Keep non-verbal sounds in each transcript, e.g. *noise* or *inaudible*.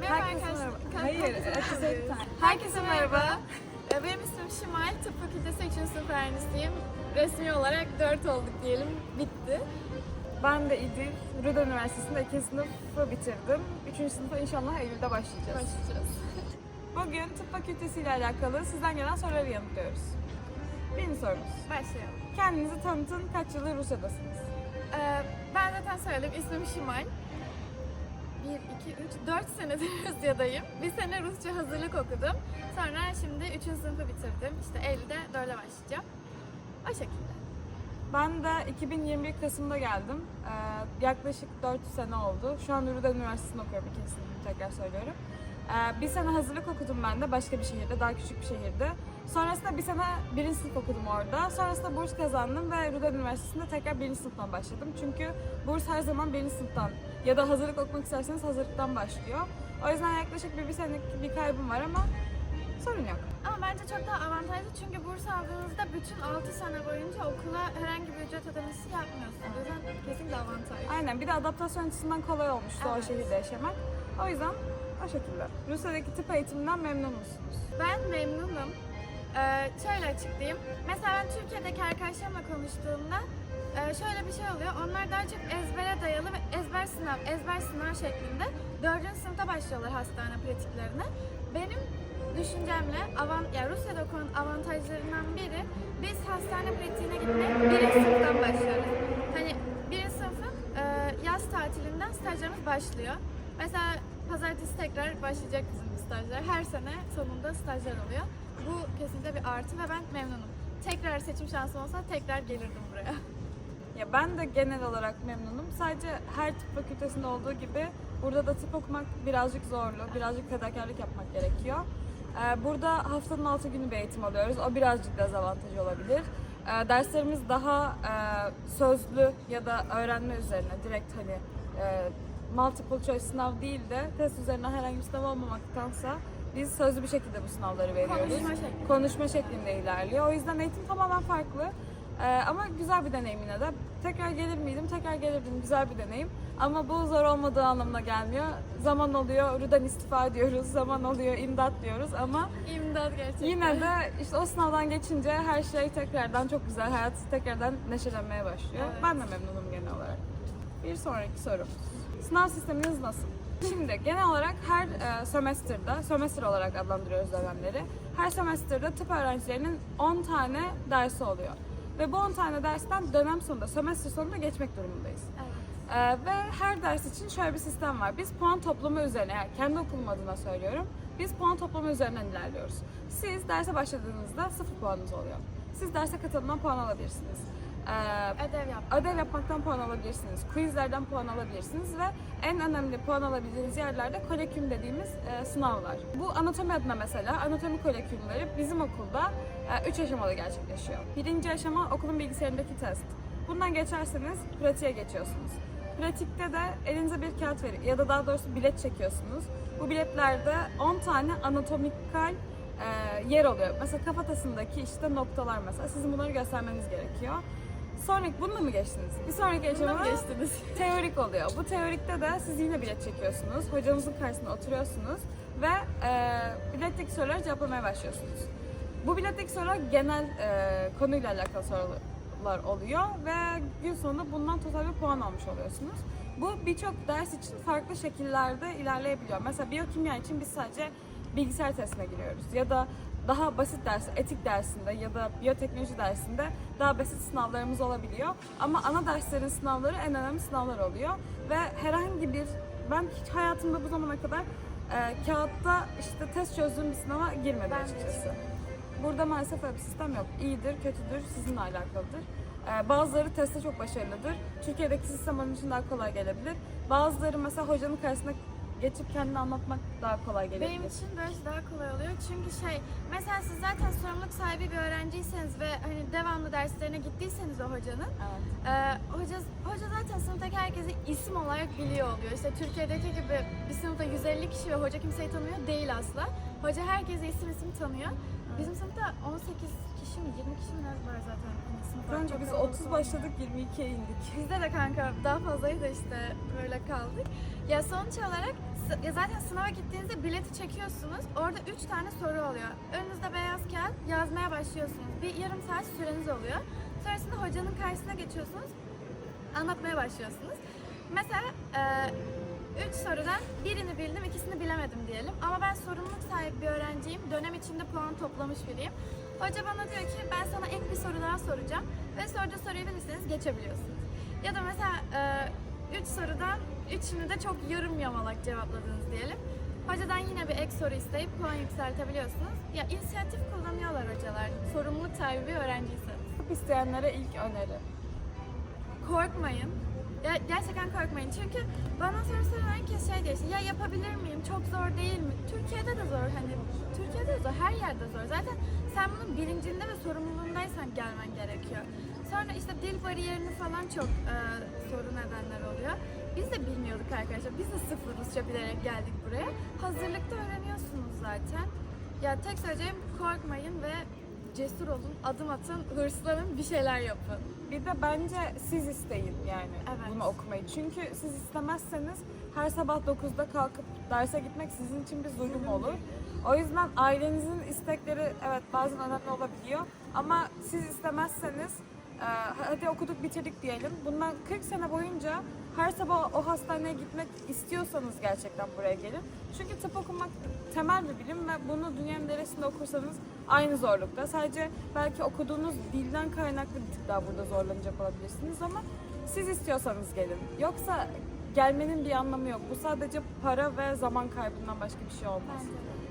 Merhaba Herkese arkadaşlar. merhaba. Hayır, herkese. Herkese merhaba. Ee, Benim ismim Şimal. Tıp Fakültesi 3. sınıf öğrencisiyim. Resmi olarak 4 olduk diyelim. Bitti. Ben de İdil, Ruda Üniversitesi'nde 2. sınıfı bitirdim. 3. sınıfa inşallah Eylül'de başlayacağız. Başlayacağız. *laughs* Bugün tıp fakültesi ile alakalı sizden gelen soruları yanıtlıyoruz. Birinci sorumuz. Başlayalım. Kendinizi tanıtın, kaç yıldır Rusya'dasınız? Ee, Ben zaten söyledim. İsmim Şimal. 1, 2, 3, 4 senedir *laughs* Rusya'dayım. Bir sene Rusça hazırlık okudum. Sonra şimdi 3. sınıfı bitirdim. İşte Eylül'de 4'e başlayacağım. O şekilde. Ben de 2021 Kasım'da geldim. Ee, yaklaşık 4 sene oldu. Şu an Ruda Üniversitesi'nde okuyorum ikinci sınıfı tekrar söylüyorum. Ee, bir sene hazırlık okudum ben de başka bir şehirde, daha küçük bir şehirde. Sonrasında bir sene birinci sınıf okudum orada. Sonrasında burs kazandım ve Ruda Üniversitesi'nde tekrar birinci sınıftan başladım. Çünkü burs her zaman birinci sınıftan ya da hazırlık okumak isterseniz hazırlıktan başlıyor. O yüzden yaklaşık bir, bir senelik bir kaybım var ama sorun yok. Ama bence çok daha avantajlı çünkü burs aldığınızda bütün 6 sene boyunca okula herhangi bir ücret ödemesi yapmıyorsunuz. O yüzden kesinlikle avantaj. Aynen bir de adaptasyon açısından kolay olmuştu o Evet. şehirde yaşamak. O yüzden o şekilde. Rusya'daki tıp eğitiminden memnun musunuz? Ben memnunum. Ee, şöyle açıklayayım. Mesela ben Türkiye'deki arkadaşlarımla konuştuğumda e, şöyle bir şey oluyor. Onlar daha çok ezbere dayalı ve ezber sınav, ezber sınav şeklinde dördüncü sınıfta başlıyorlar hastane pratiklerine. Benim düşüncemle avan, ya Rusya'da okumanın avantajlarından biri biz hastane pratiğine gitmeye birinci sınıftan başlıyoruz. Hani birinci sınıfın e, yaz tatilinden stajlarımız başlıyor. Mesela pazartesi tekrar başlayacak bizim stajlar. Her sene sonunda stajlar oluyor. Bu kesinlikle bir artı ve ben memnunum. Tekrar seçim şansım olsa tekrar gelirdim buraya. Ya ben de genel olarak memnunum. Sadece her tıp fakültesinde olduğu gibi burada da tıp okumak birazcık zorlu, birazcık fedakarlık yapmak gerekiyor. Ee, burada haftanın 6 günü bir eğitim alıyoruz. O birazcık dezavantaj olabilir. Ee, derslerimiz daha e, sözlü ya da öğrenme üzerine direkt hani e, multiple choice sınav değil de test üzerine herhangi bir sınav olmamaktansa biz sözlü bir şekilde bu sınavları veriyoruz. Konuşma şekli. Konuşma şeklinde ilerliyor. O yüzden eğitim tamamen farklı. Ee, ama güzel bir deneyim yine de. Tekrar gelir miydim? Tekrar gelirdim. Güzel bir deneyim. Ama bu zor olmadığı anlamına gelmiyor. Zaman oluyor, Rudan istifa diyoruz. Zaman oluyor, imdat diyoruz ama İmdat gerçekten. yine de işte o sınavdan geçince her şey tekrardan çok güzel. Hayat tekrardan neşelenmeye başlıyor. Evet. Ben de memnunum genel olarak. Bir sonraki soru. Sınav sisteminiz nasıl? Şimdi genel olarak her e, sömestrde, sömestr olarak adlandırıyoruz dönemleri. Her sömestrde tıp öğrencilerinin 10 tane dersi oluyor. Ve bu 10 tane dersten dönem sonunda, sömestr sonunda geçmek durumundayız. Evet. Ee, ve her ders için şöyle bir sistem var. Biz puan toplama üzerine, yani kendi okulum adına söylüyorum. Biz puan toplama üzerinden ilerliyoruz. Siz derse başladığınızda sıfır puanınız oluyor. Siz derse katılımdan puan alabilirsiniz. Ee, Ödev yap. ödev yapmaktan puan alabilirsiniz. Quizlerden puan alabilirsiniz ve en önemli puan alabileceğiniz yerlerde koleküm dediğimiz e, sınavlar. Bu anatomi adına mesela anatomi kolekümleri bizim okulda 3 aşamalı gerçekleşiyor. Birinci aşama okulun bilgisayarındaki test. Bundan geçerseniz pratiğe geçiyorsunuz. Pratikte de elinize bir kağıt verir ya da daha doğrusu bilet çekiyorsunuz. Bu biletlerde 10 tane anatomikal e, yer oluyor. Mesela kafatasındaki işte noktalar mesela. Sizin bunları göstermeniz gerekiyor. Sonraki bununla mı geçtiniz? Bir sonraki aşama mı geçtiniz? *laughs* teorik oluyor. Bu teorikte de siz yine bilet çekiyorsunuz. Hocamızın karşısında oturuyorsunuz ve e, biletteki soruları cevaplamaya başlıyorsunuz. Bu biletteki sorular genel e, konuyla alakalı sorular oluyor ve gün sonunda bundan total bir puan almış oluyorsunuz. Bu birçok ders için farklı şekillerde ilerleyebiliyor. Mesela biyokimya için biz sadece bilgisayar testine giriyoruz ya da daha basit ders, etik dersinde ya da biyoteknoloji dersinde daha basit sınavlarımız olabiliyor. Ama ana derslerin sınavları en önemli sınavlar oluyor ve herhangi bir ben hiç hayatımda bu zamana kadar e, kağıtta işte test çözdüğüm bir sınava girmedim Ben açıkçası. Burada maalesef öyle bir sistem yok. İyidir, kötüdür, sizinle alakalıdır. Ee, bazıları testte çok başarılıdır. Türkiye'deki sistem onun için daha kolay gelebilir. Bazıları mesela hocanın karşısına geçip kendini anlatmak daha kolay gelebilir. Benim için böylesi daha kolay oluyor. Çünkü şey, mesela siz zaten sorumluluk sahibi bir öğrenciyseniz ve hani devamlı derslerine gittiyseniz o hocanın, Evet. e, hoca, hoca zaten sınıftaki herkesi isim olarak biliyor oluyor. İşte Türkiye'deki gibi bir sınıfta 150 kişi ve hoca kimseyi tanımıyor değil asla. Hoca herkesi isim isim tanıyor. Bizim sınıfta 18 kişi mi 20 kişi mi var zaten. Hani sınıf Kanka biz kalabalık 30 olmuyor. başladık 22'ye indik. Bizde de kanka daha fazlaydı işte böyle kaldık. Ya sonuç olarak ya zaten sınava gittiğinizde bileti çekiyorsunuz. Orada 3 tane soru oluyor. Önünüzde beyaz kağıt yazmaya başlıyorsunuz. Bir yarım saat süreniz oluyor. Sonrasında hocanın karşısına geçiyorsunuz. Anlatmaya başlıyorsunuz. Mesela 3 sorudan birini bildim, ikisini bilemedim diyelim. Ama ben sorumluluk sahibi bir öğrenciyim. Dönem içinde puan toplamış biriyim. Hoca bana diyor ki ben sana ek bir soru daha soracağım. Ve sorduğu soruyu bilirseniz geçebiliyorsunuz. Ya da mesela 3 sorudan üçünü de çok yarım yamalak cevapladınız diyelim. Hocadan yine bir ek soru isteyip puan yükseltebiliyorsunuz. Ya inisiyatif kullanıyorlar hocalar. Sorumluluk sahibi bir öğrenciyseniz. Tıp isteyenlere ilk öneri. Korkmayın. Ya, gerçekten korkmayın. Çünkü bana soru soran herkes şey diyor işte, ya yapabilir miyim? Çok zor değil mi? Türkiye'de de zor hani. Türkiye'de de zor, her yerde zor. Zaten sen bunun bilincinde ve sorumluluğundaysan gelmen gerekiyor. Sonra işte dil bariyerini falan çok e, sorun edenler oluyor. Biz de bilmiyorduk arkadaşlar. Biz de sıfır Rusça bilerek geldik buraya. Hazırlıkta öğreniyorsunuz zaten. Ya tek söyleyeceğim korkmayın ve cesur olun, adım atın, hırslanın, bir şeyler yapın. Bir de bence siz isteyin yani Evet. bunu okumayı. Çünkü siz istemezseniz her sabah 9'da kalkıp derse gitmek sizin için bir zulüm olur. O yüzden ailenizin istekleri evet bazen önemli olabiliyor. Ama siz istemezseniz e, hadi okuduk bitirdik diyelim. Bundan 40 sene boyunca her sabah o hastaneye gitmek istiyorsanız gerçekten buraya gelin. Çünkü tıp okumak temel bir bilim ve bunu dünyanın neresinde okursanız aynı zorlukta. Sadece belki okuduğunuz dilden kaynaklı bir tık daha burada zorlanacak olabilirsiniz ama siz istiyorsanız gelin. Yoksa gelmenin bir anlamı yok. Bu sadece para ve zaman kaybından başka bir şey olmaz.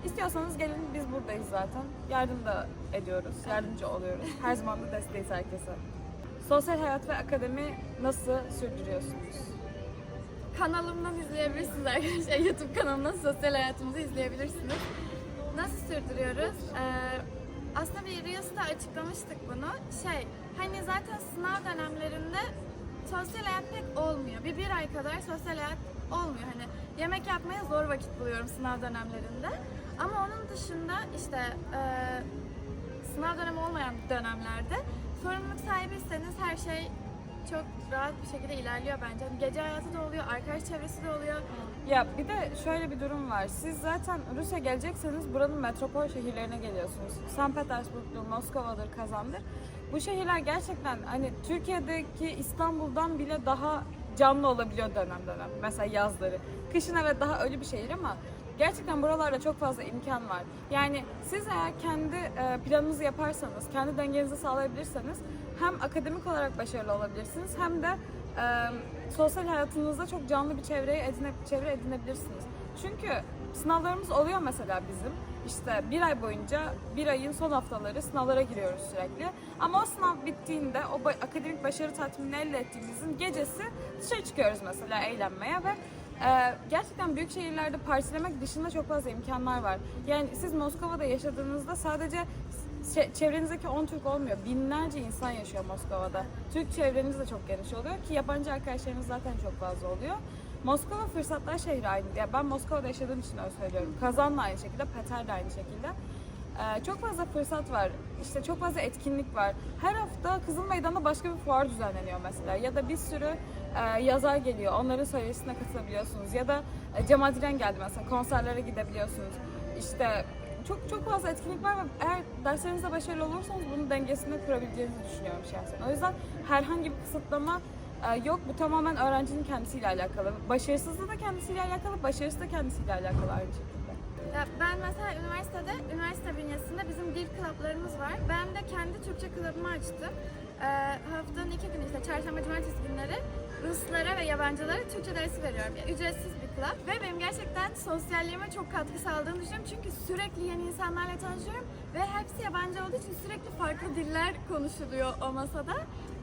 İstiyorsanız gelin biz buradayız zaten. Yardım da ediyoruz, yardımcı oluyoruz. Her zaman da desteğiz herkese. Sosyal hayat ve akademi nasıl sürdürüyorsunuz? Kanalımdan izleyebilirsiniz arkadaşlar. *laughs* YouTube kanalımdan sosyal hayatımızı izleyebilirsiniz. Nasıl sürdürüyoruz? Ee, aslında bir Reels'ta açıklamıştık bunu. Şey, hani zaten sınav dönemlerinde sosyal hayat pek olmuyor. Bir bir ay kadar sosyal hayat olmuyor. Hani yemek yapmaya zor vakit buluyorum sınav dönemlerinde. Ama onun dışında işte e, sınav dönemi olmayan dönemlerde sorumluluk sahibiyseniz her şey çok rahat bir şekilde ilerliyor bence. Hani Gece hayatı da oluyor, arkadaş çevresi de oluyor. Ya bir de şöyle bir durum var. Siz zaten Rusya gelecekseniz buranın metropol şehirlerine geliyorsunuz. St. Petersburg'dur, Moskova'dır, Kazan'dır. Bu şehirler gerçekten hani Türkiye'deki İstanbul'dan bile daha canlı olabiliyor dönem dönem. Mesela yazları. Kışın evet daha ölü bir şehir ama gerçekten buralarda çok fazla imkan var. Yani siz eğer kendi e, planınızı yaparsanız, kendi dengenizi sağlayabilirseniz hem akademik olarak başarılı olabilirsiniz hem de e, sosyal hayatınızda çok canlı bir çevreye edine, çevre edinebilirsiniz. Çünkü sınavlarımız oluyor mesela bizim. İşte bir ay boyunca bir ayın son haftaları sınavlara giriyoruz sürekli. Ama o sınav bittiğinde o ba- akademik başarı tatmini elde ettiğimizin gecesi dışarı çıkıyoruz mesela eğlenmeye ve e, gerçekten büyük şehirlerde partilemek dışında çok fazla imkanlar var. Yani siz Moskova'da yaşadığınızda sadece çe- çevrenizdeki 10 Türk olmuyor. Binlerce insan yaşıyor Moskova'da. Türk çevreniz de çok geniş oluyor ki yabancı arkadaşlarınız zaten çok fazla oluyor. Moskova fırsatlar şehri aynı. Ya ben Moskova'da yaşadığım için öyle söylüyorum. Kazan da aynı şekilde, Peter de aynı şekilde. Ee, çok fazla fırsat var. İşte çok fazla etkinlik var. Her hafta Kızıl Meydan'da başka bir fuar düzenleniyor mesela. Ya da bir sürü e, yazar geliyor. Onların söyleşisine katılabiliyorsunuz. Ya da e, Cemal Diren geldi mesela. Konserlere gidebiliyorsunuz. İşte çok çok fazla etkinlik var ve eğer derslerinizde başarılı olursanız bunun dengesini kurabileceğinizi düşünüyorum şahsen. O yüzden herhangi bir kısıtlama e, yok. Bu tamamen öğrencinin kendisiyle alakalı. Başarısızlığı da kendisiyle alakalı, başarısı da kendisiyle alakalı aynı şekilde. Ya ben mesela üniversitede, üniversite bünyesinde bizim dil klaplarımız var. Ben de kendi Türkçe klabımı açtım. Ee, haftanın iki günü işte çarşamba, cumartesi günleri Ruslara ve yabancılara Türkçe dersi veriyorum. Yani ücretsiz klap ve benim gerçekten sosyalliğime çok katkı sağladığını düşünüyorum. Çünkü sürekli yeni insanlarla tanışıyorum ve hepsi yabancı olduğu için sürekli farklı diller konuşuluyor o masada.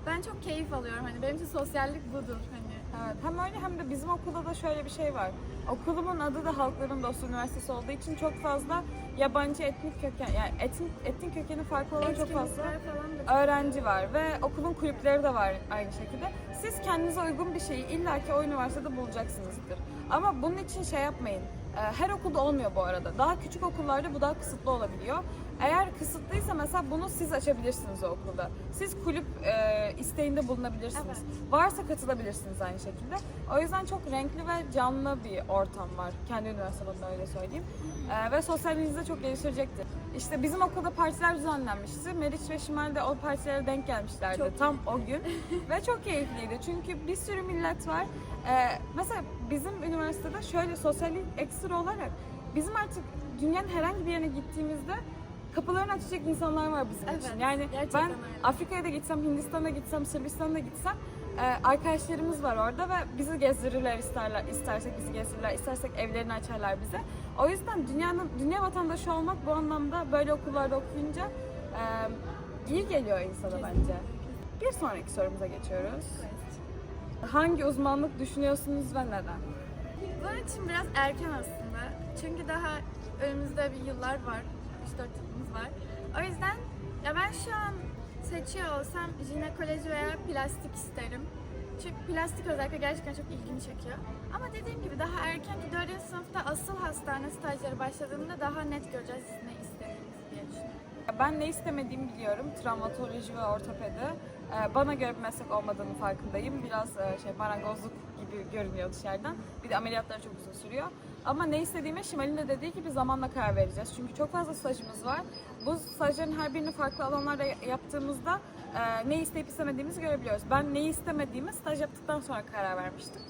Ben çok keyif alıyorum. Hani benim için sosyallik budur hani. Evet, hem öyle hem de bizim okulda da şöyle bir şey var. Okulumun adı da Halkların Dostu Üniversitesi olduğu için çok fazla yabancı etnik köken, yani etnik, etnik kökeni farklı olan çok fazla öğrenci var ve okulun kulüpleri de var aynı şekilde. Siz kendinize uygun bir şeyi illaki o üniversitede bulacaksınızdır. Ama bunun için şey yapmayın. Ee, Her okulda olmuyor bu arada. Daha küçük okullarda bu daha kısıtlı olabiliyor. Eğer kısıtlıysa mesela bunu siz açabilirsiniz o okulda. Siz kulüp e, isteğinde bulunabilirsiniz. Varsa katılabilirsiniz aynı şekilde. O yüzden çok renkli ve canlı bir ortam var. Kendi üniversitemde öyle söyleyeyim. E, ve sosyalliğinizi de çok geliştirecektir. İşte bizim okulda partiler düzenlenmişti. Meriç ve Şimal de o partilere denk gelmişlerdi Çok tam o gün. *laughs* ve çok keyifliydi çünkü bir sürü millet var. E, mesela bizim üniversitede şöyle sosyallik ekstra olarak bizim artık dünyanın herhangi bir yerine gittiğimizde kapılarını açacak insanlar var bizim Evet, için. Yani ben öyle. Afrika'ya da gitsem, Hindistan'a gitsem, Sırbistan'a gitsem e, arkadaşlarımız var orada ve bizi gezdirirler isterler, istersek bizi gezdirirler, istersek evlerini açarlar bize. O yüzden dünyanın dünya vatandaşı olmak bu anlamda böyle okullarda okuyunca e, iyi geliyor insana bence. Bir sonraki sorumuza geçiyoruz. Hangi uzmanlık düşünüyorsunuz ve neden? Bunun için biraz erken aslında. Çünkü daha önümüzde bir yıllar var. 3-4 yılımız var. O yüzden ya ben şu an seçiyor olsam jinekoloji veya plastik isterim. Çünkü plastik özellikle gerçekten çok ilgimi çekiyor. Ama dediğim gibi daha erken ki 4. sınıfta asıl hastane stajları başladığında daha net göreceğiz ne istediğimizi diye. Ben ne istemediğimi biliyorum. Travmatoloji ve ortopedi. Ee, Bana göre bir meslek olmadığını farkındayım. Biraz e, şey marangozluk gibi görünüyor dışarıdan. Bir de ameliyatlar çok uzun sürüyor. Ama ne istediğime Şimal'in de dediği gibi zamanla karar vereceğiz. Çünkü çok fazla stajımız var. Bu stajların her birini farklı alanlarda yaptığımızda e, ne isteyip istemediğimizi görebiliyoruz. Ben neyi istemediğimi staj yaptıktan sonra karar vermiştim.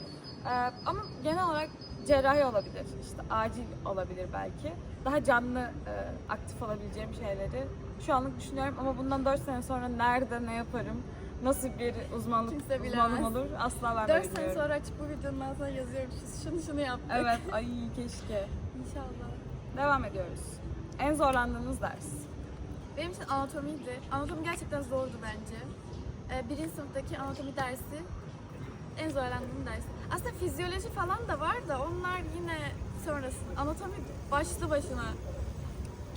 Ee, ama genel olarak cerrahi olabilir, işte acil olabilir belki. Daha canlı, e, aktif olabileceğim şeyleri şu anlık düşünüyorum ama bundan 4 sene sonra nerede ne yaparım, nasıl bir uzmanlık Kimse uzmanım bilemez. olur asla ben 4 de sene bilmiyorum. sonra açıp bu videonun altına yazıyorum. Şunu şunu yaptık. Evet, *laughs* ay keşke. İnşallah. Devam ediyoruz. En zorlandığınız ders. Benim için anatomiydi. Anatomi gerçekten zordu bence. Ee, birinci sınıftaki anatomi dersi en zorlandığım ders. Aslında fizyoloji falan da var da onlar yine sonrası. Anatomi başlı başına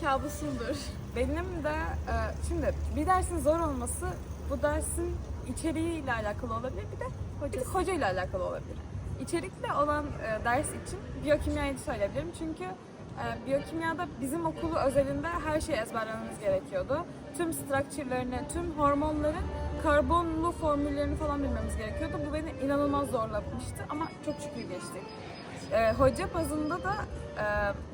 kabusumdur. Benim de e, şimdi bir dersin zor olması bu dersin içeriğiyle alakalı olabilir bir de bir de hoca ile alakalı olabilir. İçerikle olan e, ders için biyokimyayı söyleyebilirim çünkü e, biyokimyada bizim okulu özelinde her şeyi ezberlememiz gerekiyordu. Tüm structure'larını, tüm hormonların karbonlu formüllerini falan bilmemiz gerekiyordu. Bu beni inanılmaz zorlamıştı ama çok şükür geçtik. E, hoca bazında da e,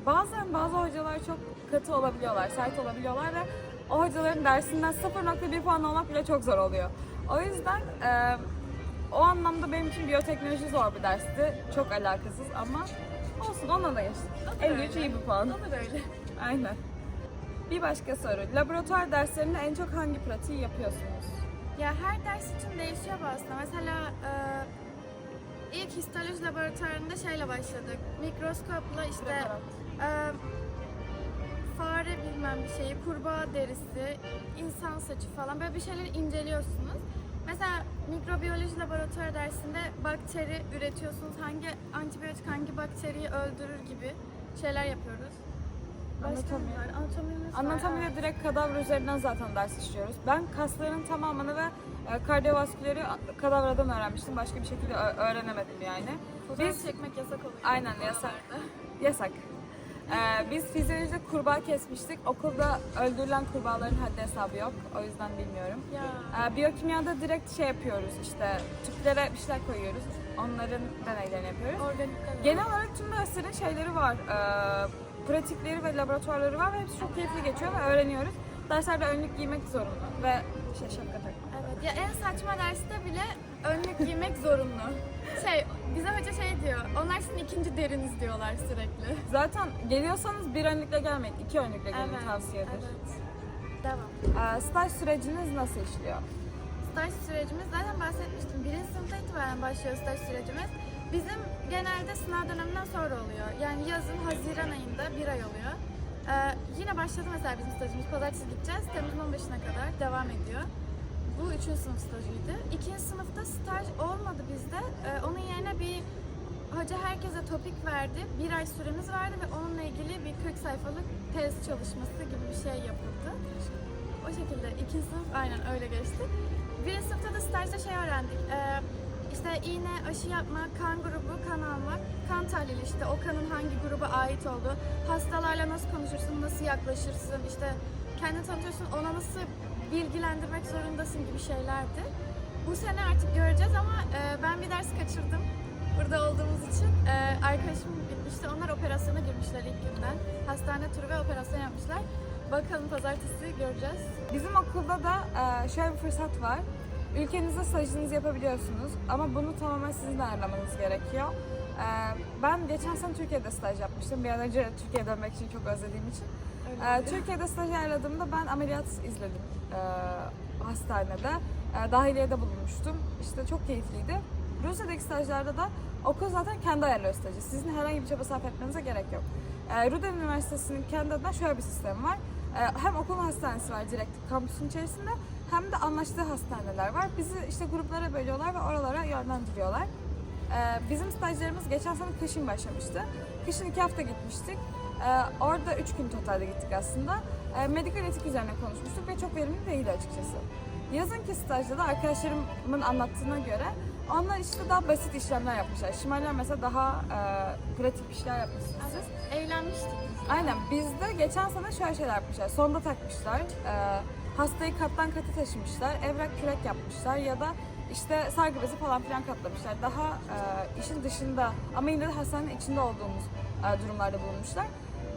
bazen bazı hocalar çok katı olabiliyorlar, sert olabiliyorlar ve o hocaların dersinden 0.1 puan almak bile çok zor oluyor. O yüzden e, o anlamda benim için biyoteknoloji zor bir dersti. Çok alakasız ama olsun ona da da 53 öyle. iyi bir puan. O da öyle. Aynen. Bir başka soru. Laboratuvar derslerinde en çok hangi pratiği yapıyorsunuz? Ya her ders için değişiyor bu aslında. Mesela e, ilk histoloji laboratuvarında şeyle başladık. Mikroskopla işte e, fare bilmem bir şeyi, kurbağa derisi, insan saçı falan böyle bir şeyleri inceliyorsunuz. Mesela mikrobiyoloji laboratuvar dersinde bakteri üretiyorsunuz. Hangi antibiyotik hangi bakteriyi öldürür gibi şeyler yapıyoruz. Anatomi. Anatomimiz. Anatomide direkt kadavra üzerinden zaten ders işliyoruz. Ben kasların tamamını ve e, kardiyovasküleri kadavradan öğrenmiştim. Başka bir şekilde öğrenemedim yani. Fotoğraf Biz çekmek yasak oluyor. Aynen, yasak. Yasak. Ee, biz fizyolojide kurbağa kesmiştik. Okulda öldürülen kurbağaların haddi hesabı yok. O yüzden bilmiyorum. Ya. Ee, biyokimyada direkt şey yapıyoruz işte tüplere bir şeyler koyuyoruz. Onların deneylerini yapıyoruz. Organikler. Genel olarak tüm derslerin şeyleri var. Ee, pratikleri ve laboratuvarları var ve hepsi çok keyifli geçiyor ve öğreniyoruz. Derslerde önlük giymek zorunda ve şey şapka takmak. Evet. Ya en saçma derste bile önlük giymek zorunlu. Şey, bize hoca şey diyor. Onlar sizin ikinci deriniz diyorlar sürekli. Zaten geliyorsanız bir önlükle gelmeyin, iki önlükle gelin Evet. tavsiyedir. Evet. Devam. Ee, staj süreciniz nasıl işliyor? Staj sürecimiz zaten bahsetmiştim. Birinci sınıfta itibaren başlıyor staj sürecimiz. Bizim genelde sınav döneminden sonra oluyor. Yani yazın Haziran ayında bir ay oluyor. Ee, yine başladı mesela bizim stajımız. Pazartesi gideceğiz. Temmuz'un 15'ine kadar devam ediyor. Bu üçüncü sınıf stajıydı. İkinci sınıfta staj olmadı bizde. Ee, onun yerine bir hoca herkese topik verdi. Bir ay süremiz vardı ve onunla ilgili bir 40 sayfalık tez çalışması gibi bir şey yapıldı. O şekilde ikinci sınıf aynen öyle geçti. Birinci sınıfta da stajda şey öğrendik. Ee, işte iğne, aşı yapmak, kan grubu, kan almak, kan tahlili işte o kanın hangi gruba ait olduğu, hastalarla nasıl konuşursun, nasıl yaklaşırsın, işte kendini tanıtıyorsun, ona nasıl bilgilendirmek zorundasın gibi şeylerdi. Bu sene artık göreceğiz ama e, ben bir ders kaçırdım burada olduğumuz için. E, arkadaşım gitmişti, onlar operasyona girmişler ilk günden. Hastane turu ve operasyon yapmışlar. Bakalım pazartesi göreceğiz. Bizim okulda da e, şöyle bir fırsat var. Ülkenizde stajınızı yapabiliyorsunuz ama bunu tamamen sizin ayarlamanız gerekiyor. E, ben geçen sene Türkiye'de staj yapmıştım. Bir an önce Türkiye'ye dönmek için çok özlediğim için. E, Türkiye'de staj ayarladığımda ben ameliyat izledim e, hastanede. E, dahiliyede bulunmuştum. İşte çok keyifliydi. Rusya'daki stajlarda da okul zaten kendi ayarlıyor stajı. Sizin herhangi bir çaba sarf etmenize gerek yok. E, Ruda Üniversitesi'nin kendi adına şöyle bir sistemi var. E, hem okulun hastanesi var direkt kampüsün içerisinde hem de anlaştığı hastaneler var. Bizi işte gruplara bölüyorlar ve oralara yönlendiriyorlar. Bizim stajlarımız geçen sene kışın başlamıştı. Kışın iki hafta gitmiştik. E, orada üç gün totalde gittik aslında. E, medikal etik üzerine konuşmuştuk ve çok verimli değildi açıkçası. Yazınki stajda da arkadaşlarımın anlattığına göre onlar işte daha basit işlemler yapmışlar. Şimaller mesela daha e, pratik işler yapmışsınız siz. Eğlenmiştik biz. Aynen bizde geçen sene şöyle şeyler yapmışlar. Sonda takmışlar. e, hastayı kattan kata taşımışlar. Evrak kürek yapmışlar ya da işte sargı bezi falan filan katlamışlar. Daha e, işin dışında ama yine de hastanenin içinde olduğumuz e, durumlarda bulunmuşlar.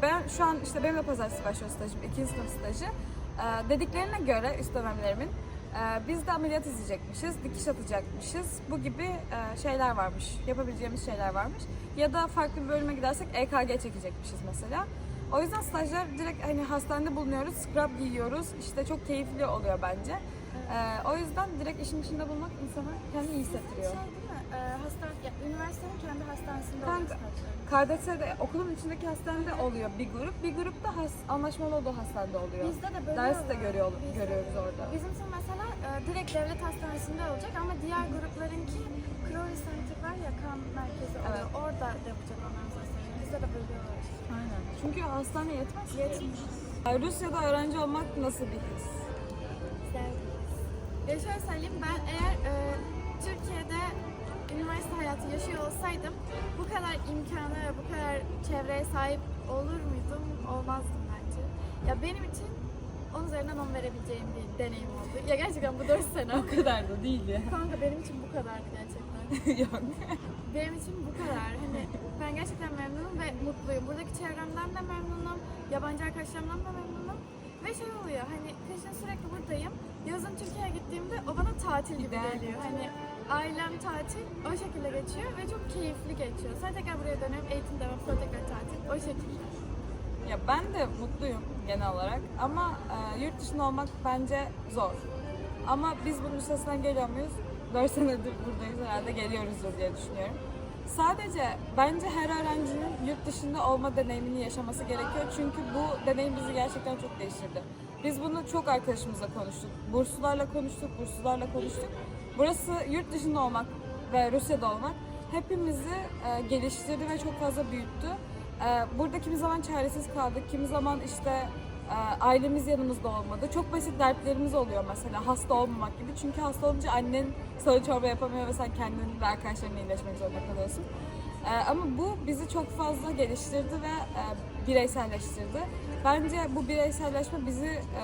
Ben şu an işte benim de pazartesi başlıyor stajım, ikinci sınıf stajı. E, dediklerine göre üst dönemlerimin e, biz de ameliyat izleyecekmişiz, dikiş atacakmışız. Bu gibi e, şeyler varmış, yapabileceğimiz şeyler varmış. Ya da farklı bir bölüme gidersek EKG çekecekmişiz mesela. O yüzden stajlar direkt hani hastanede bulunuyoruz, scrub giyiyoruz. İşte çok keyifli oluyor bence. E, o yüzden direkt işin içinde bulmak insana kendini iyi hissettiriyor. Şey değil mi? Ee, hastane, ya, üniversitenin kendi hastanesinde stajlar. KDS'de okulun içindeki hastanede oluyor bir grup, bir grup da has, anlaşmalı olduğu hastanede oluyor. Bizde de böyle Ders de oluyor. görüyor, Bizde- görüyoruz orada. Bizimse mesela e, direkt devlet hastanesinde olacak ama diğer gruplarınki Crowley Center var ya kan merkezi oluyor. Evet. Orada yapacak zaten. Bizde de bölüyorlar işte. Aynen. Çünkü hastane yetmez ki. Rusya'da öğrenci olmak nasıl bir his? Ya şöyle söyleyeyim ben eğer e, Türkiye'de üniversite hayatı yaşıyor olsaydım bu kadar imkana ve bu kadar çevreye sahip olur muydum? Olmazdım bence. Ya benim için 10 üzerinden 10 verebileceğim bir deneyim oldu. Ya gerçekten bu 4 sene. O kadar da değil ya. Kanka benim için bu kadardı gerçekten. *laughs* Yok. Benim için bu kadar. Hani ben gerçekten memnunum ve mutluyum. Buradaki çevremden de memnunum. Yabancı arkadaşlarımdan da memnunum. Ve şey oluyor hani kışın sürekli buradayım. Yazın Türkiye'ye gittiğimde o bana tatil gibi İdeal. geliyor. Hani ailem tatil o şekilde geçiyor ve çok keyifli geçiyor. Sonra tekrar buraya dönüyorum eğitim devam sonra tekrar tatil o şekilde. Ya ben de mutluyum genel olarak ama e, yurt dışında olmak bence zor. Ama biz bunun üstesinden geliyor muyuz? 4 senedir buradayız herhalde geliyoruzdur diye düşünüyorum. Sadece bence her öğrencinin yurt dışında olma deneyimini yaşaması gerekiyor. Çünkü bu deneyim bizi gerçekten çok değiştirdi. Biz bunu çok arkadaşımızla konuştuk. Burslularla konuştuk, burslularla konuştuk. Burası yurt dışında olmak ve Rusya'da olmak hepimizi e, geliştirdi ve çok fazla büyüttü. E, burada kimi zaman çaresiz kaldık, kimi zaman işte e, ailemiz yanımızda olmadı. Çok basit dertlerimiz oluyor mesela hasta olmamak gibi. Çünkü hasta olunca annen sana çorba yapamıyor ve sen kendin ve arkadaşlarınla iyileşmek zorunda kalıyorsun. E, ama bu bizi çok fazla geliştirdi ve e, bireyselleştirdi. Bence bu bireyselleşme bizi e,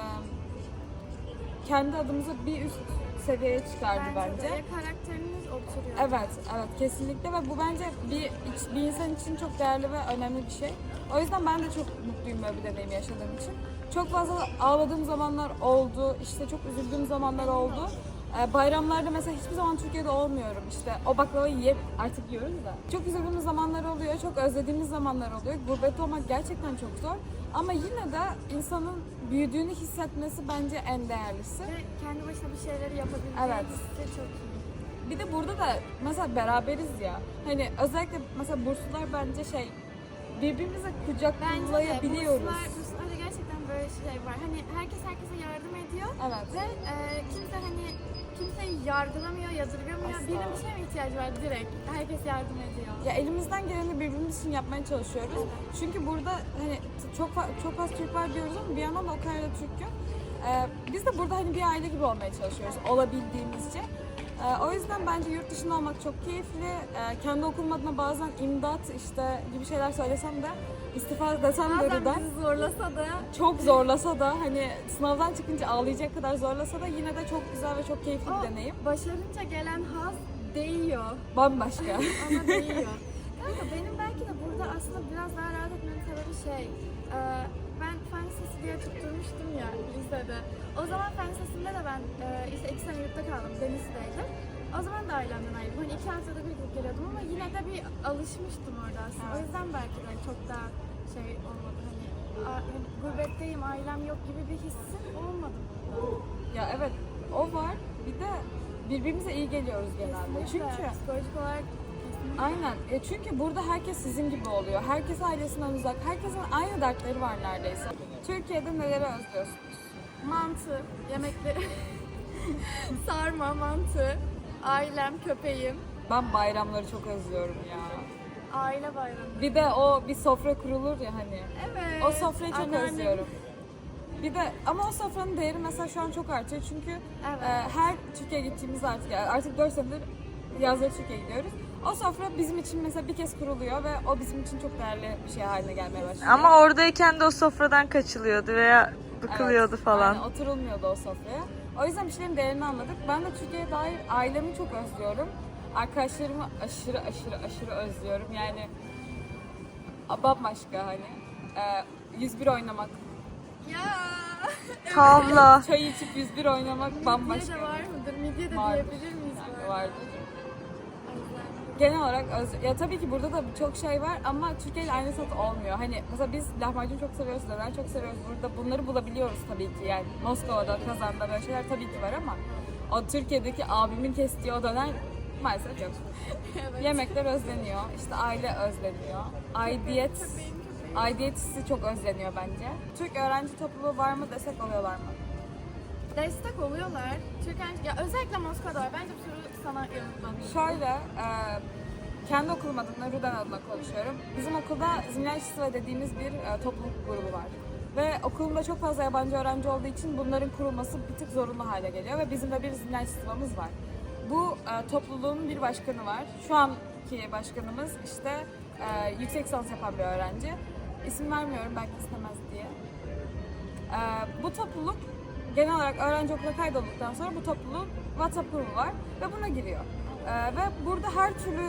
kendi adımıza bir üst seviyeye çıkardı bence. de. Ve karakteriniz oturuyor. Evet, evet kesinlikle ve bu bence bir bir insan için çok değerli ve önemli bir şey. O yüzden ben de çok mutluyum böyle bir deneyimi yaşadığım için. Çok fazla ağladığım zamanlar oldu, işte çok üzüldüğüm zamanlar oldu. Ee, bayramlarda mesela hiçbir zaman Türkiye'de olmuyorum işte o baklavayı yiyip artık yiyoruz da. Çok üzüldüğümüz zamanlar oluyor, çok özlediğimiz zamanlar oluyor. Gurbette olmak gerçekten çok zor. Ama yine de insanın büyüdüğünü hissetmesi bence en değerlisi. Ve kendi başına bir şeyleri yapabildiğiniz Evet. hissi çok iyi. Bir de burada da mesela beraberiz ya. Hani özellikle mesela burslular bence şey birbirimize Bence de kucaklayabiliyoruz. burslar, burslarda gerçekten böyle şey var. Hani herkes herkese yardım ediyor. Evet. Ve e, kimse hani kimseyi yargılamıyor, yadırgamıyor. Asla. Birinin bir şeye mi ihtiyacı var direkt? Herkes yardım ediyor. Ya elimizden geleni birbirimiz için yapmaya çalışıyoruz. Çünkü burada hani çok çok az Türk var diyoruz ama bir yandan da o kadar da Türk yok. Ee, biz de burada hani bir aile gibi olmaya çalışıyoruz olabildiğimizce. Ee, o yüzden bence yurt dışında olmak çok keyifli. Ee, kendi okulum adına bazen imdat işte gibi şeyler söylesem de istifa desem Bazen bizi zorlasa da çok zorlasa da hani sınavdan çıkınca ağlayacak kadar zorlasa da yine de çok güzel ve çok keyifli bir deneyim. başarınca gelen haz değiyor. Bambaşka. *laughs* Ona değiyor. Kanka benim belki de burada aslında biraz daha rahat etmemin sebebi şey, e, ben fen lisesi diye tutturmuştum ya lisede. O zaman fen lisesinde de ben e, işte iki sene yurtta kaldım, Denizli'deydim. O zaman da ailemden ayrıldım. Hani iki haftada bir gidip geliyordum ama yine de bir alışmıştım orada aslında. O yüzden belki de çok daha şey olmadı. Hani, hani gurbetteyim, ailem yok gibi bir hissim olmadı. ya evet o var. Bir de birbirimize iyi geliyoruz genelde. Kesinlikle. Çünkü psikolojik olarak kesinlikle. Aynen. E çünkü burada herkes sizin gibi oluyor. Herkes ailesinden uzak. Herkesin aynı dertleri var neredeyse. Türkiye'de neleri özlüyorsunuz? Mantı, yemekleri, *laughs* sarma, mantı, ailem, köpeğim, Ben bayramları çok özlüyorum ya. aile bayramı. Bir de o bir sofra kurulur ya hani. Evet. O sofrayı çok anneannem- özlüyorum. Bir de ama o sofranın değeri mesela şu an çok artıyor çünkü Evet. e, her Türkiye'ye gittiğimiz artık yani artık 4 senedir yazları Türkiye'ye gidiyoruz. O sofra bizim için mesela bir kez kuruluyor ve o bizim için çok değerli bir şey haline gelmeye başlıyor. Ama oradayken de o sofradan kaçılıyordu veya bıkılıyordu Evet, falan. Aynen, oturulmuyordu o sofraya. O yüzden bir şeylerin değerini anladık. Ben de Türkiye'ye dair ailemi çok özlüyorum. Arkadaşlarımı aşırı aşırı aşırı özlüyorum. Yani bambaşka hani. Ee, 101 oynamak. Ya. *laughs* Tavla. Çay içip 101 oynamak Midye bambaşka. de var mıdır? Midye de Vardır. diyebilir miyiz? bu Yani vardır. Genel olarak öz- ya tabii ki burada da çok şey var ama Türkiye ile aynı tat olmuyor. Hani mesela biz lahmacun çok seviyoruz, döner çok seviyoruz. Burada bunları bulabiliyoruz tabii ki. Yani Moskova'da, Kazan'da böyle şeyler tabii ki var ama o Türkiye'deki abimin kestiği o döner maalesef yok. *laughs* Yemekler özleniyor, işte aile özleniyor. Aidiyet, aidiyet hissi çok özleniyor bence. Türk öğrenci topluluğu var mı desek oluyorlar mı? Destek oluyorlar. Türkiye, ya özellikle Moskova'da var. Bence sana yanıtlanıyor. Şöyle, e, kendi okulum adına, Ruden adına konuşuyorum. Bizim okulda Zimlerçisiva dediğimiz bir e, topluluk grubu var. Ve okulumda çok fazla yabancı öğrenci olduğu için bunların kurulması bir tık zorunlu hale geliyor ve bizim de bir Zimlerçisiva'mız var. Bu e, topluluğun bir başkanı var. Şu anki başkanımız işte e, yüksek lisans yapan bir öğrenci. İsim vermiyorum belki istemez diye. Ee, bu topluluk genel olarak öğrenci okuluna kaydolduktan sonra bu topluluğun WhatsApp grubu var ve buna giriyor. Ee, ve burada her türlü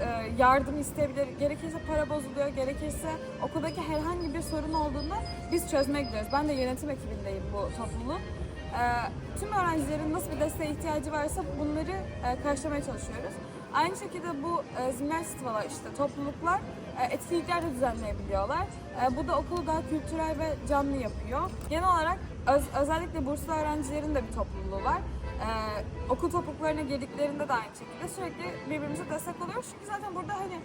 e, yardım isteyebilir. Gerekirse para bozuluyor, gerekirse okuldaki herhangi bir sorun olduğunda biz çözmeye gidiyoruz. Ben de yönetim ekibindeyim bu topluluğun. Ee, tüm öğrencilerin nasıl bir desteğe ihtiyacı varsa bunları e, karşılamaya çalışıyoruz. Aynı şekilde bu e, zimler festivaller işte topluluklar e, etkinlikler de düzenleyebiliyorlar. E, bu da okulu daha kültürel ve canlı yapıyor. Genel olarak öz- özellikle burslu öğrencilerin de bir topluluğu var. E, okul topluluklarına girdiklerinde de aynı şekilde sürekli birbirimize destek oluyoruz. Çünkü zaten burada hani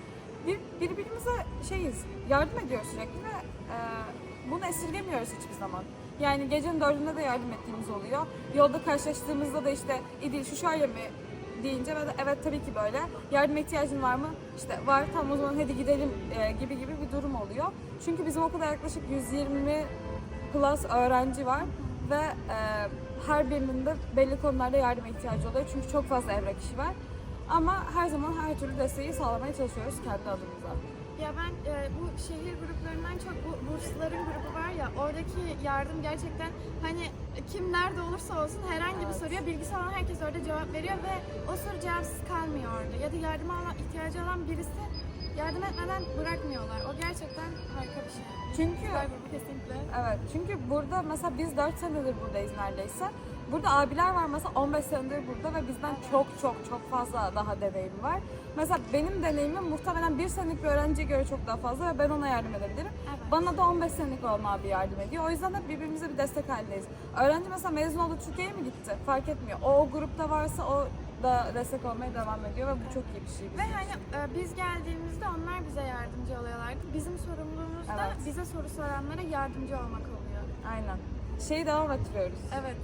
bir, birbirimize şeyiz, yardım ediyoruz sürekli ve e, bunu esirgemiyoruz hiçbir zaman. Yani gecenin dördünde de yardım ettiğimiz oluyor. Yolda karşılaştığımızda da işte İdil şu şöyle mi deyince ben de evet tabii ki böyle. Yardıma ihtiyacın var mı? İşte var tamam o zaman hadi gidelim e, gibi gibi bir durum oluyor. Çünkü bizim okulda yaklaşık 120 plus öğrenci var ve e, her birinin de belli konularda yardıma ihtiyacı oluyor. Çünkü çok fazla evrak işi var. Ama her zaman her türlü desteği sağlamaya çalışıyoruz kendi adımıza. Ya ben e, bu şehir gruplarından çok bu bursların grubu var ya oradaki yardım gerçekten hani kim nerede olursa olsun herhangi bir Evet. soruya bilgisi olan herkes orada cevap veriyor ve o soru cevapsız kalmıyor orada. Ya da yardıma olan, ihtiyacı olan birisi yardım etmeden bırakmıyorlar. O gerçekten harika bir şey. Çünkü grubu kesinlikle. Evet çünkü burada mesela biz 4 senedir buradayız neredeyse. Burada abiler var mesela 15 senedir burada ve bizden çok çok çok fazla daha deneyim var. Mesela benim deneyimim muhtemelen bir senelik bir öğrenciye göre çok daha fazla ve ben ona yardım edebilirim. Evet. Bana da 15 senelik olan abi yardım ediyor. O yüzden de birbirimize bir destek halindeyiz. Öğrenci mesela mezun oldu Türkiye'ye mi gitti? Fark etmiyor. O, o grupta varsa o da destek olmaya devam ediyor ve bu çok iyi bir şey. bizim Ve için. hani e, biz geldiğimizde onlar bize yardımcı oluyorlardı. Bizim sorumluluğumuz da Evet. bize soru soranlara yardımcı olmak oluyor. Aynen. Şeyi devam ettiriyoruz. Evet.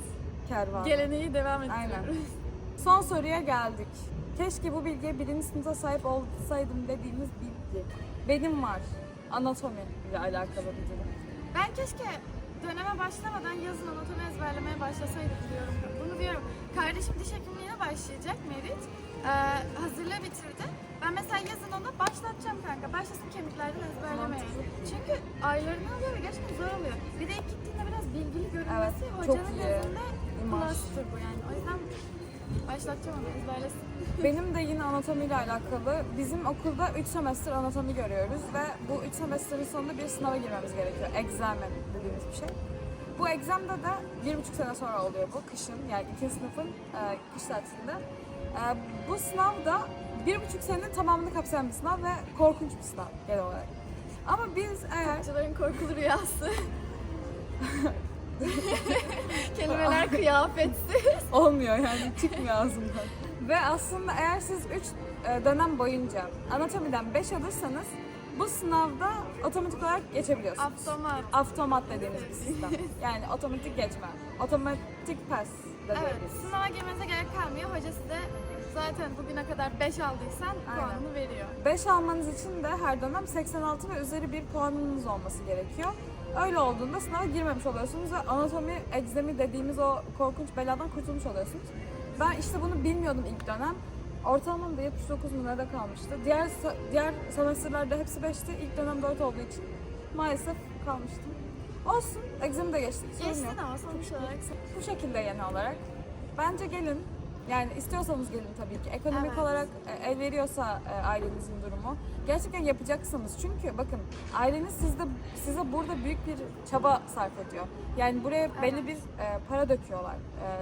Kervan. Geleneği devam Aynen. ettiriyoruz. *laughs* Son soruya geldik. Keşke bu bilgiye birinci sınıfta sahip olsaydım dediğimiz bilgi. Benim var. Anatomi ile alakalı bir durum. Ben keşke döneme başlamadan yazın anatomi ezberlemeye başlasaydık diyorum. Bunu diyorum. Kardeşim diş hekimliğine başlayacak Merit. Ee, hazırlığı bitirdi. Ben mesela yazın ona başlatacağım kanka. Başlasın kemiklerden ezberlemeye. Çünkü aylarını alıyor ve gerçekten zor oluyor. Bir de ilk gittiğinde biraz bilgili görünmesi Evet, hocanın gözünde plus'tır bu yani. O yüzden başlatacağım onu ezberlesin. *laughs* Benim de yine anatomiyle alakalı. Bizim okulda 3 semestr anatomi görüyoruz ve bu 3 semestrin sonunda bir sınava girmemiz gerekiyor. Examen dediğimiz bir şey. Bu examda da bir buçuk sene sonra oluyor bu kışın yani ikinci sınıfın e, kış tatilinde. E, bu sınav da bir buçuk senenin tamamını kapsayan bir sınav ve korkunç bir sınav genel olarak. Ama biz eğer Hocaların korkulu rüyası. *laughs* Kelimeler kıyafetsiz. *laughs* olmuyor yani çıkmıyor ağzımdan. Ve aslında eğer siz 3 dönem boyunca anatomiden 5 alırsanız bu sınavda otomatik olarak geçebiliyorsunuz. Avtomat. Avtomat dediğimiz bir sistem. *laughs* Yani otomatik geçme. Otomatik pass Evet, dediğimiz. sınava girmenize gerek kalmıyor. Hoca size zaten bugüne kadar 5 aldıysan Aynen. puanını veriyor. 5 almanız için de her dönem 86 ve üzeri bir puanınız olması gerekiyor. Öyle olduğunda sınava girmemiş oluyorsunuz ve anatomi, egzemi dediğimiz o korkunç beladan kurtulmuş oluyorsunuz. Ben işte bunu bilmiyordum ilk dönem. Ortalamam da 79 mu ne de kalmıştı. Diğer diğer semesterlerde hepsi 5'ti. İlk dönem 4 olduğu için maalesef kalmıştım. Olsun, egzemi de geçtik. Geçtin ama sonuç olarak. Bu şekilde genel olarak. Bence gelin. Yani istiyorsanız gelin tabii ki. Ekonomik Evet. olarak e, el veriyorsa e, ailenizin durumu. Gerçekten yapacaksınız. Çünkü bakın aileniz sizde size burada büyük bir çaba sarf ediyor. Yani buraya belli bir e, para döküyorlar.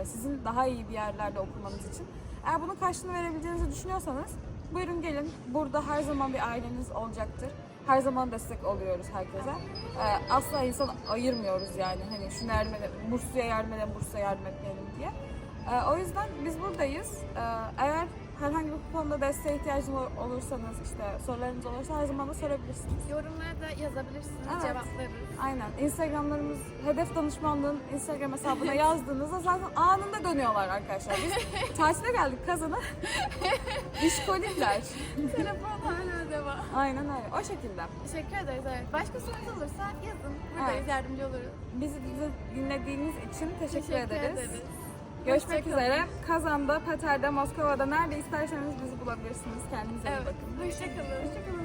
Sizin daha iyi bir yerlerde okumanız için. Eğer bunun karşılığını verebileceğinizi düşünüyorsanız buyurun gelin. Burada her zaman bir aileniz olacaktır. Her zaman destek oluyoruz herkese. Asla insan ayırmıyoruz yani. Hani şunu yardım edelim, bursluya yardım edelim, bursluya yardım etmeyelim diye. Ee, o yüzden biz buradayız. Ee, eğer herhangi bir konuda desteğe ihtiyacınız ol- olursanız, işte sorularınız olursa her zaman da sorabilirsiniz. Yorumlarda yazabilirsiniz, Evet. cevaplarız. Aynen. Instagramlarımız, Hedef Danışmanlığı'nın Instagram hesabına *laughs* yazdığınızda zaten anında dönüyorlar arkadaşlar. Biz *laughs* tatile geldik kazana. İşkolikler. *laughs* Telefon hala devam. Aynen öyle. O şekilde. Teşekkür ederiz. Evet. Başka sorunuz olursa yazın. Buradayız, Evet. yardımcı oluruz. Bizi bizi dinlediğiniz için teşekkür, ederiz. Görüşmek üzere. Kazan'da, Peter'de, Moskova'da nerede isterseniz bizi bulabilirsiniz. Kendinize iyi Evet. bakın. Hoşçakalın. Hoşçakalın.